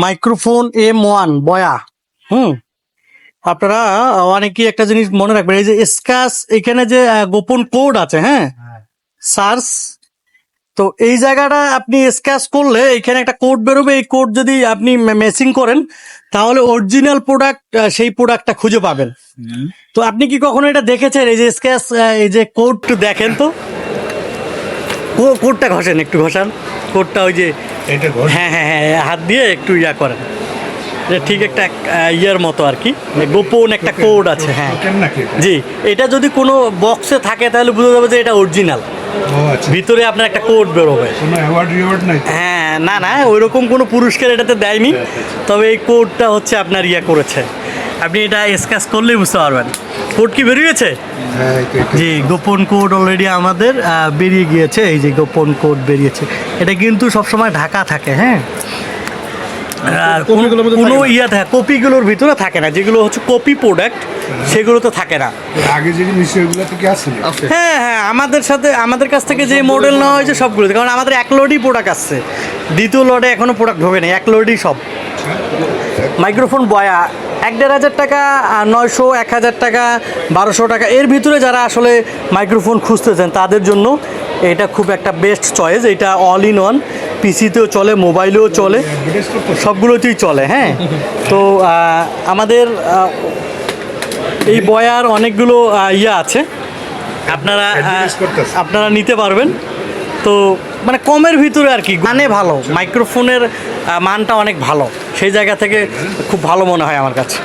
Microphone M one বয়া। হুম। আপনারা অনেকেই একটা জিনিস মনে রাখবেন এই যে স্কাস এখানে যে গোপন কোড আছে হ্যাঁ? সার্চ। তো এই জায়গাটা আপনি স্ক্যাচ করলে এখানে একটা কোড বেরোবে এই কোড যদি আপনি মেসিং করেন তাহলে অরিজিনাল প্রোডাক্ট সেই প্রোডাক্টটা খুঁজে পাবেন। তো আপনি কি কখনো এটা দেখেছেন? এই যে স্ক্যাচ এই যে কোড দেখেন তো? কো- কোডটা ঘষেন একটু ঘষান। কোডটা ওই যে হ্যাঁ হ্যাঁ হ্যাঁ হাত দিয়ে একটু ইয়া করেন। যে ঠিক একটা ইয়ের মতো আর কি। গোপন একটা কোড আছে হ্যাঁ। এটা? জি এটা যদি কোনো বক্সে থাকে তাহলে বোঝা যাবে যে এটা অরিজিনাল। আচ্ছা। ভিতরে আপনার একটা কোড বেরোবে? হ্যাঁ না না ওইরকম কোনো পুরস্কার এটাতে দেয়নি। তবে এই কোডটা হচ্ছে আপনার ইয়া করেছে। আপনি এটা স্ক্যাচ করলেই বুঝতে পারবেন। কোড কি বেরিয়েছে হ্যাঁ জি গোপন কোড অলরেডি আমাদের বেরিয়ে গিয়েছে। এই যে গোপন কোড বেরিয়েছে। এটা কিন্তু সবসময় ঢাকা থাকে হ্যাঁ? আর কোনো ইয়া থাকে কপিগুলোর ভিতরে থাকে না। যেগুলো হচ্ছে কপি প্রোডাক্ট সেগুলো তো থাকে না। আগে যে বিষয়গুলো থেকে আসছে। হ্যাঁ হ্যাঁ আমাদের সাথে আমাদের কাছ থেকে যে মডেল নেওয়া হয়েছে সবগুলো কারণ আমাদের এক লোডই প্রোডাক্ট আসছে। দ্বিতীয় লডে এখনও প্রোডাক্ট ঢোকে নেই। এক লোডই সব। মাইক্রোফোন বয়া। এক দেড় হাজার টাকা নয়শো এক হাজার টাকা বারোশো টাকা। এর ভিতরে যারা আসলে মাইক্রোফোন খুঁজতেছেন তাদের জন্য এটা খুব একটা বেস্ট চয়েস এটা অল ইন ওয়ান পিসিতেও চলে মোবাইলেও চলে সবগুলোতেই চলে হ্যাঁ? তো আমাদের এই বয়ার অনেকগুলো ইয়ে আছে। আপনারা। আপনারা নিতে পারবেন। তো মানে কমের ভিতরে আর কি। মানে ভালো মাইক্রোফোনের মানটা অনেক ভালো। সেই জায়গা থেকে খুব ভালো মনে হয় আমার কাছে।